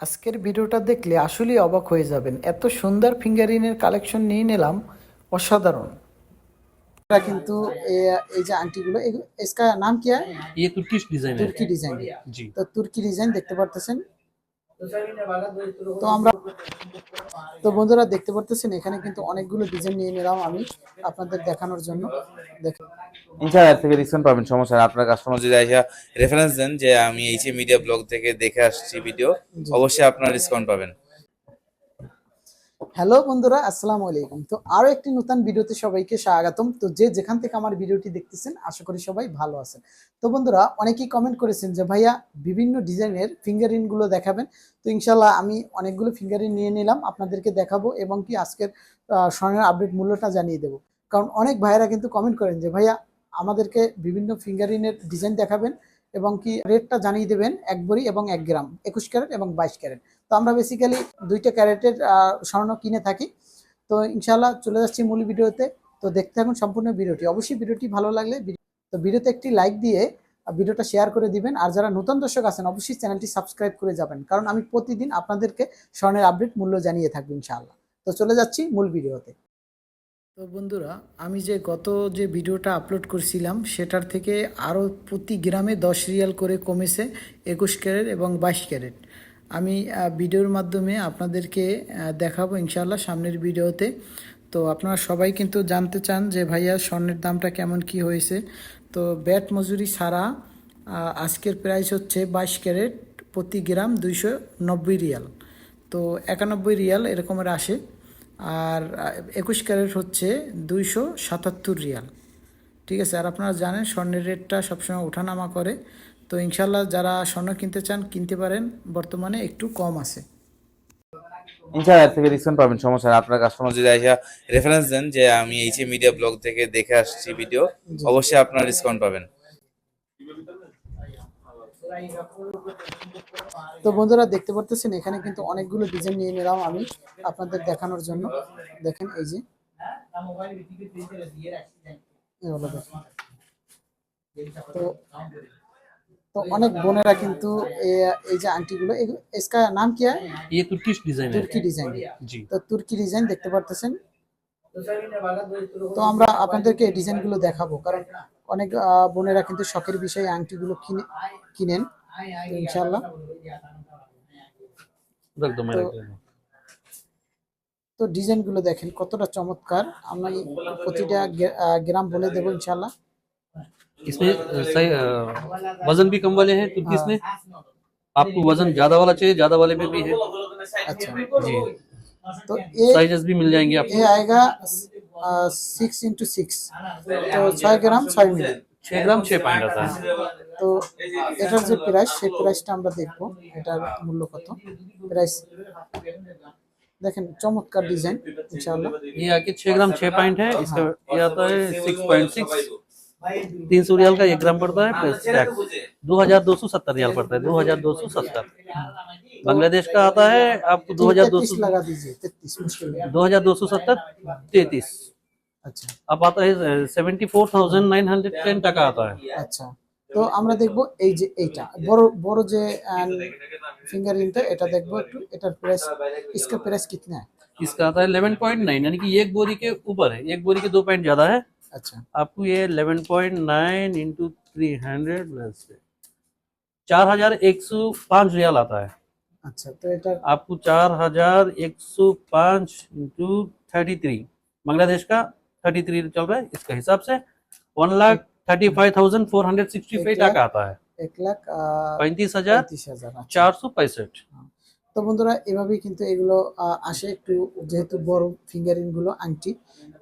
আজকের ভিডিওটা দেখলে আসলেই অবাক হয়ে যাবেন এত সুন্দর ফিঙ্গারিনের কালেকশন নিয়ে নিলাম অসাধারণ এটা কিন্তু এ- এই যে আংটিগুলো এগু- इसका নাম কি হয় ये तुर्किश डिजाइन है তুর্কি ডিজাইন जी তো তুর্কি ডিজাইন দেখতে পারতেছেন তো আমরা তো বন্ধুরা দেখতে পারতেছেন এখানে কিন্তু অনেকগুলো ডিজাইন নিয়ে নিলাম আমি আপনাদের দেখানোর জন্য। দেখেন। ইনশাআল্লাহ থেকে ডিসকাউন্ট পাবেন সমস্যা না আপনার কাস্টমার যদি আইসা রেফারেন্স দেন যে আমি এইচ মিডিয়া ব্লগ থেকে দেখে আসছি ভিডিও অবশ্যই আপনার ডিসকাউন্ট পাবেন। হ্যালো বন্ধুরা, আসসালামু আলাইকুম। তো আরও একটি নতুন ভিডিওতে সবাইকে স্বাগতম। তো যে যেখান থেকে আমার ভিডিওটি দেখতেছেন, আশা করি সবাই ভালো আছেন। তো বন্ধুরা, অনেকেই কমেন্ট করেছেন যে, ভাইয়া, বিভিন্ন ডিজাইনের ফিঙ্গারিংগুলো দেখাবেন। তো ইনশাল্লাহ আমি অনেকগুলো ফিঙ্গারিং নিয়ে নিলাম, আপনাদেরকে দেখাবো এবং কি আজকের স্বর্ণের আপডেট মূল্যটা জানিয়ে দেবো। কারণ অনেক ভাইয়েরা কিন্তু কমেন্ট করেন যে, ভাইয়া, আমাদেরকে বিভিন্ন ফিঙ্গারিংয়ের ডিজাইন দেখাবেন এবং কি রেটটা জানিয়ে দেবেন, এক বড়ি এবং এক গ্রাম, একুশ ক্যারেট এবং বাইশ ক্যারেট। তো আমরা বেসিক্যালি দুইটা ক্যারেটের স্বর্ণ কিনে থাকি। তো ইনশাল্লাহ চলে যাচ্ছি মূল ভিডিওতে। তো দেখতে থাকুন সম্পূর্ণ ভিডিওটি। অবশ্যই ভিডিওটি ভালো লাগলে তো ভিডিওতে একটি লাইক দিয়ে ভিডিওটা শেয়ার করে দিবেন। আর যারা নতুন দর্শক আছেন, অবশ্যই চ্যানেলটি সাবস্ক্রাইব করে যাবেন। কারণ আমি প্রতিদিন আপনাদেরকে স্বর্ণের আপডেট মূল্য জানিয়ে থাকব ইনশাআল্লাহ। তো চলে যাচ্ছি মূল ভিডিওতে। তো বন্ধুরা, আমি যে গত যে ভিডিওটা আপলোড করছিলাম, সেটার থেকে আরও প্রতি গ্রামে দশ রিয়াল করে কমেছে একুশ ক্যারেট এবং বাইশ ক্যারেট। আমি ভিডিওর মাধ্যমে আপনাদেরকে দেখাবো ইনশাল্লাহ সামনের ভিডিওতে। তো আপনারা সবাই কিন্তু জানতে চান যে ভাইয়া স্বর্ণের দামটা কেমন, কি হয়েছে। তো ব্যাট মজুরি ছাড়া আজকের প্রাইস হচ্ছে বাইশ ক্যারেট প্রতি গ্রাম দুইশো নব্বই রিয়াল। তো একানব্বই রিয়াল এরকমের আসে। আর একুশ ক্যারেট হচ্ছে দুইশো সাতাত্তর রিয়াল। ঠিক আছে, আর আপনারা জানেন স্বর্ণের রেটটা সবসময় ওঠানামা করে। তো ইনশাল্লাহ যারা স্বর্ণ কিনতে চান কিনতে পারেন। বর্তমানে একটু কম আছে। ইনশাআল্লাহ থেকে ডিসকাউন্ট পাবেন সমস্যা আপনার কাস্টমার যদি আইসা রেফারেন্স দেন যে আমি এইচ মিডিয়া ব্লগ থেকে দেখে আসছি ভিডিও অবশ্যই আপনার ডিসকাউন্ট পাবেন। তো বন্ধুরা দেখতে পারতেছেন এখানে কিন্তু অনেকগুলো ডিজাইন নিয়ে নিলাম আমি আপনাদের দেখানোর জন্য। দেখেন এই যে। তো তো অনেক বোনেরা কিন্তু এ- এই যে আংটিগুলো এগু- इसका নাম কি হয় ये तुर्किश डिजाइन है তুর্কি ডিজাইন जी তো তুর্কি ডিজাইন দেখতে পারতেছেন তো আমরা আপনাদেরকে এই ডিজাইনগুলো দেখাবো কারণ অনেক আহ, বোনেরা কিন্তু শখের বিষয়ে আংটিগুলো কিনে কিনেন তো ইনশাল্লাহ रख दो मैं रख देता हूँ। তো ডিজাইনগুলো দেখেন কতটা চমৎকার আমি প্রতিটা গে- আহ, গ্রাম বলে দেবো ইনশাল্লাহ इसमें अ, सही अ, वजन भी कम वाले हैं तुर्किश में आपको वजन ज्यादा वाला चाहिए ज्यादा वाले में भी है अच्छा जी तो ये साइजेस भी मिल जाएंगे आपको ये आएगा सिक्स इंटू सिक्स তো ছয় গ্রাম ছয় মিলি छह ग्राम छह पॉइंट आता है তো এটার যে প্রাইস সেই প্রাইসটা আমরা দেখবো এটার মূল্য কত প্রাইস দেখেন চমৎকার ডিজাইন ইনশাআল্লাহ ये आके छह ग्राम छह पॉइंट है इसका ये आता है सिक्स पॉइंट सिक्स तीन सौ रियाल का एक ग्राम पड़ता है प्लस टैक्स दो हजार दो सौ सत्तर रियाल पड़ता है दो हजार दो सौ सत्तर बांग्लादेश का आता है आपको दो हजार दो तैतीस सौ लगा दीजिए तैतीस मुश्किल नहीं दो हजार दो सौ सत्तर तैतीस আচ্ছা अब आता है seventy four thousand nine hundred ten टका आता है আচ্ছা তো আমরা দেখব এই যে এইটা বড় বড় যে ফিঙ্গারিংটা এটা দেখবো একটু এটার প্রাইস इसका प्राइस कितना है इसका आता है इलेवन पॉइंट नाइन यानी कि एक बोरी के ऊपर है एक बोरी के दो पॉइंट ज्यादा है अच्छा आपको ये eleven point nine into three hundred plus चार हजार एक सौ पाँच रियाल आता है আচ্ছা তো এটার आपको चार हजार एक सौ पाँच इंटू थर्टी थ्री बांग्लादेश का थर्टी थ्री चल रहा है इसका हिसाब से one lakh thirty five thousand four hundred sixty five एक लाख टका आता है এক লাখ আহ, पैंतीस हजार পঁয়ত্রিশ হাজার আচ্ছা। चार सौ पैंसठ তো বন্ধুরা এভাবেই কিন্তু এগুলো আহ, আসে একটু যেহেতু বড় ফিঙ্গারিং গুলো আংটি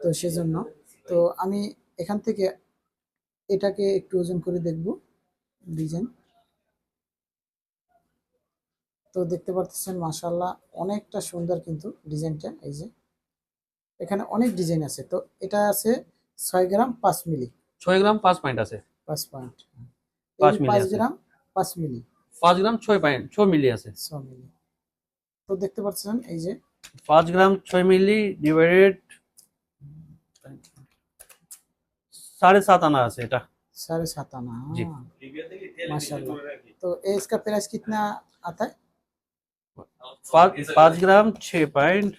তো সেজন্য তো আমি এখান থেকে এটাকে একটু ওজন করে দেখব ডিজাইন। তো দেখতে পারতেছেন মাসাল্লাহ অনেকটা সুন্দর কিন্তু ডিজাইনটা এই যে। এখানে অনেক ডিজাইন আছে তো এটা আছে ছয় গ্রাম পাঁচ মিলি। ছয় গ্রাম পাঁচ পয়েন্ট আছে। পাঁচ পয়েন্ট। পাঁচ গ্রাম পাঁচ মিলি। পাঁচ গ্রাম ছয় পয়েন্ট ছয় মিলি আছে। ছ মিলি। তো দেখতে পাচ্ছেন এই যে। পাঁচ গ্রাম ছয় মিলি ডিভাইডেড সাড়ে সাত আনা আছে এটা साढ़े सात आना जी। हाँ माशाल्लाह तो ये इसका प्राइस कितना आता है पाँच पाँच ग्राम छः पॉइंट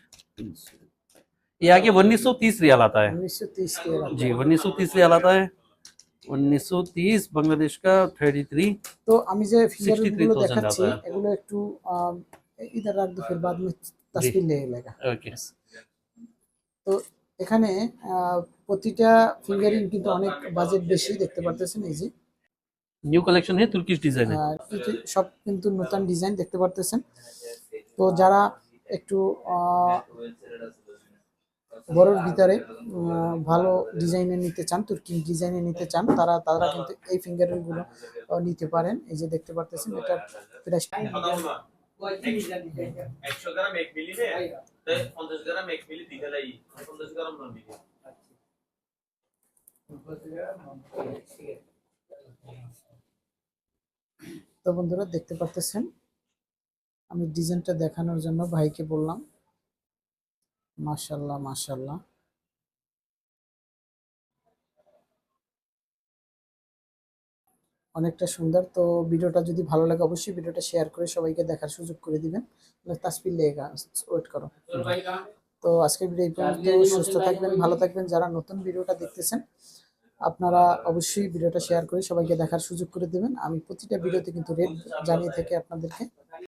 ये आगे उन्नीस सौ तीस रियाल आता है উনিশশো তিরিশ টাকা जी उन्नीस सौ तीस रियाल आता है उन्नीस सौ तीस बांग्लादेश का थर्टी थ्री তো আমি যে ফিঙ্গারিং গুলো 63,000 দেখাচ্ছি आता है। এগুলো একটু আম, ইধার রাখ দো ফির বাদ মে তসবির লে লেগা ओके তো এখানে প্রতিটা ফিঙ্গারিং কিন্তু অনেক বাজেট বেশি দেখতে পারতেছেন এই যে। নিউ কালেকশন হে তুর্কিশ ডিজাইন সব কিন্তু নতুন ডিজাইন দেখতে পারতেছেন। তো যারা একটু বড়োর ভিতরে ভালো ডিজাইনে নিতে চান তুর্কি ডিজাইনে নিতে চান তারা তারা কিন্তু এই ফিঙ্গারিংগুলো নিতে পারেন। এই যে দেখতে পারতেছেন এটা প্রাইস একশো গ্রাম এক মিলি পঞ্চাশ গ্রাম এক মিলি দিতে লাই। গ্রাম মিলি তো বন্ধুরা দেখতে পাচ্ছেন আমি ডিজাইনটা দেখানোর জন্য ভাইকে বললাম। মাশাল্লাহ মাশাল্লাহ। অনেকটা সুন্দর। তো ভিডিওটা যদি ভালো লাগে অবশ্যই ভিডিওটা শেয়ার করে সবাইকে দেখার সুযোগ করে দিবেন। তাসপির লেগা ওয়েট করো। তো আজকের ভিডিও এই সুস্থ থাকবেন, ভালো থাকবেন। যারা নতুন ভিডিওটা দেখতেছেন, আপনারা অবশ্যই ভিডিওটা শেয়ার করে সবাইকে দেখার সুযোগ করে দেবেন। আমি প্রতিটা ভিডিওতে কিন্তু রেট জানিয়ে থাকি আপনাদেরকে।